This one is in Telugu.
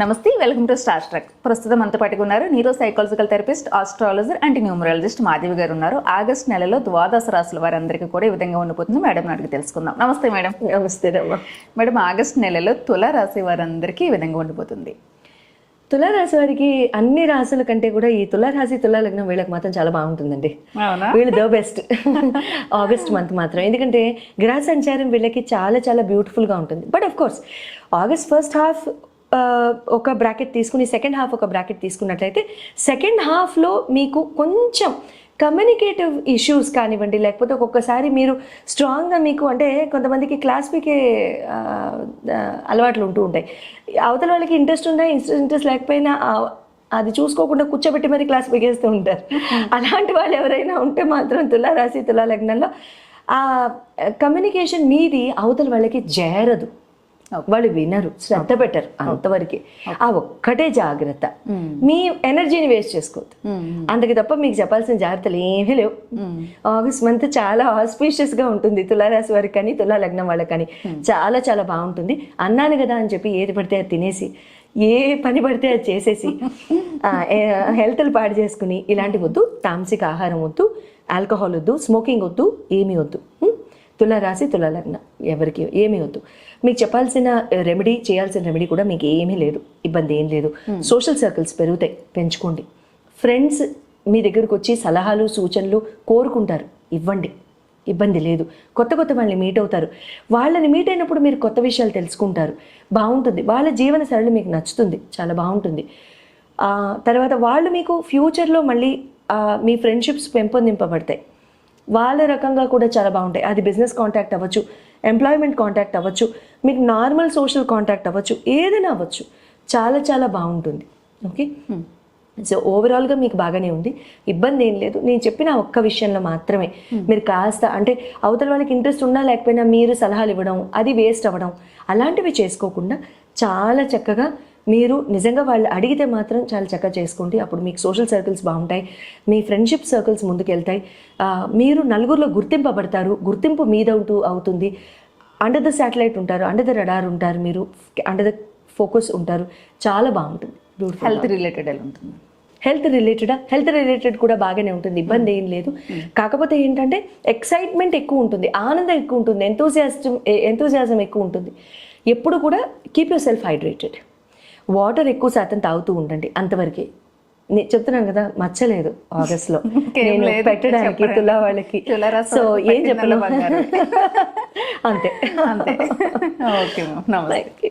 నమస్తే వెల్కమ్ టు స్టార్ ట్రక్. ప్రస్తుతం అంత పట్టుకున్నారు neuro psychological therapist astrologer and numerologist Madhavi గారు ఉన్నారు. ఆగస్ట్ నెలలో ద్వాదశ రాశుల వారందరికీ కూడా ఈ విధంగా ఉండిపోతుంది. మేడం అడిగి తెలుసుకుందాం. నమస్తే మేడం. నమస్తే మేడం ఆగస్ట్ నెలలో తుల రాశి వారందరికీ ఈ విధంగా ఉండిపోతుంది. తులారాశి వారికి అన్ని రాశుల కంటే కూడా ఈ తులారాశి తులా లగ్నం వీళ్ళకి మాత్రం చాలా బాగుంటుందండి. వీళ్ళు ద బెస్ట్ ఆగస్ట్ మంత్ మాత్రం. ఎందుకంటే గ్రహ సంచారం వీళ్ళకి చాలా చాలా beautiful గా ఉంటుంది. But of course August first half ఒక బ్రాకెట్ తీసుకుని సెకండ్ హాఫ్ ఒక బ్రాకెట్ తీసుకున్నట్లయితే సెకండ్ హాఫ్లో మీకు కొంచెం కమ్యూనికేటివ్ ఇష్యూస్ కానివ్వండి లేకపోతే ఒక్కొక్కసారి మీరు స్ట్రాంగ్గా మీకు అంటే కొంతమందికి క్లాస్ పీకే ఆ, అలవాట్లు ఉంటూ ఉంటాయి. అవతల వాళ్ళకి ఇంట్రెస్ట్ ఉన్నా ఇంట్రెస్ట్ లేకపోయినా అది చూసుకోకుండా కూర్చోబెట్టి మరి క్లాస్ పీకేస్తూ ఉంటారు. అలాంటి వాళ్ళు ఎవరైనా ఉంటే మాత్రం తులా రాశి తులా లగ్నంలో ఆ కమ్యూనికేషన్ మీది అవతల వాళ్ళకి చేరదు. వాళ్ళు వినరు శ్రద్ధ పెట్టరు అంతవరకే. ఆ ఒక్కటే జాగ్రత్త. మీ ఎనర్జీని వేస్ట్ చేసుకోవద్దు. అందుకే తప్ప మీకు చెప్పాల్సిన జాగ్రత్తలు ఏమీ లేవు. ఆగస్ట్ మంత్ చాలా ఆస్పీషియస్గా ఉంటుంది తులారాశి వారికి కానీ తులా లగ్నం వాళ్ళకి కానీ. చాలా చాలా బాగుంటుంది. అన్నాను కదా అని చెప్పి ఏది పడితే అది తినేసి ఏ పని పడితే అది చేసేసి హెల్త్లు పాడు చేసుకుని ఇలాంటి వద్దు. తామసిక ఆహారం వద్దు. ఆల్కహాల్ వద్దు. స్మోకింగ్ వద్దు. ఏమీ వద్దు? తులారాశి తులా లగ్నం ఎవరికి ఏమీ వద్దు. మీకు చెప్పాల్సిన రెమెడీ చేయాల్సిన రెమెడీ కూడా మీకు ఏమీ లేదు. ఇబ్బంది ఏం లేదు. సోషల్ సర్కిల్స్ పెరుగుతాయి. పెంచుకోండి. ఫ్రెండ్స్ మీ దగ్గరకు వచ్చి సలహాలు సూచనలు కోరుకుంటారు. ఇవ్వండి. ఇబ్బంది లేదు. కొత్త కొత్త వాళ్ళని మీట్ అవుతారు. వాళ్ళని మీట్ అయినప్పుడు మీరు కొత్త విషయాలు తెలుసుకుంటారు. బాగుంటుంది. వాళ్ళ జీవన శైలి మీకు నచ్చుతుంది. చాలా బాగుంటుంది. తర్వాత వాళ్ళు మీకు ఫ్యూచర్లో మళ్ళీ మీ ఫ్రెండ్షిప్స్ పెంపొందింపబడతాయి. వాళ్ళ రకంగా కూడా చాలా బాగుంటాయి. అది బిజినెస్ కాంటాక్ట్ అవ్వచ్చు ఎంప్లాయ్మెంట్ కాంటాక్ట్ అవ్వచ్చు మీకు నార్మల్ సోషల్ కాంటాక్ట్ అవ్వచ్చు ఏదైనా అవ్వచ్చు. చాలా చాలా బాగుంటుంది. ఓకే సో ఓవరాల్గా మీకు బాగానే ఉంది. ఇబ్బంది ఏం లేదు. నేను చెప్పిన ఒక్క విషయంలో మాత్రమే. మీరు కాస్త అంటే అవతల వాళ్ళకి ఇంట్రెస్ట్ ఉన్నా లేకపోయినా మీరు సలహాలు ఇవ్వడం అది వేస్ట్ అవ్వడం అలాంటివి చేసుకోకుండా చాలా చక్కగా మీరు నిజంగా వాళ్ళు అడిగితే మాత్రం చాలా చక్కగా చేసుకోండి. అప్పుడు మీకు సోషల్ సర్కిల్స్ బాగుంటాయి. మీ ఫ్రెండ్షిప్ సర్కిల్స్ ముందుకెళ్తాయి. మీరు నలుగురిలో గుర్తింపబడతారు. గుర్తింపు మీదవుతూ అవుతుంది. అండర్ ద శాటిలైట్ ఉంటారు. అండర్ ద రడార్ ఉంటారు మీరు. అండర్ ద ఫోకస్ ఉంటారు. చాలా బాగుంటుంది. హెల్త్ రిలేటెడ్ ఎలా ఉంటుంది? హెల్త్ రిలేటెడ్ హెల్త్ రిలేటెడ్ కూడా బాగానే ఉంటుంది. ఇబ్బంది ఏం లేదు. కాకపోతే ఏంటంటే ఎక్సైట్మెంట్ ఎక్కువ ఉంటుంది. ఆనందం ఎక్కువ ఉంటుంది. ఎంతూజియాజం ఎంతూజియాజం ఎక్కువ ఉంటుంది. ఎప్పుడు కూడా keep yourself hydrated water ఎక్కువ శాతం తాగుతూ ఉండండి అంతవరకే. నేను చెప్తున్నాను కదా మచ్చలేదు ఆగస్ట్లో. ఇంకేం నేను పెట్టడానికి. తులా వాళ్ళకి సో ఏం చెప్పను? బంగారం. అంతే. అంతే. ఓకే నమస్తే.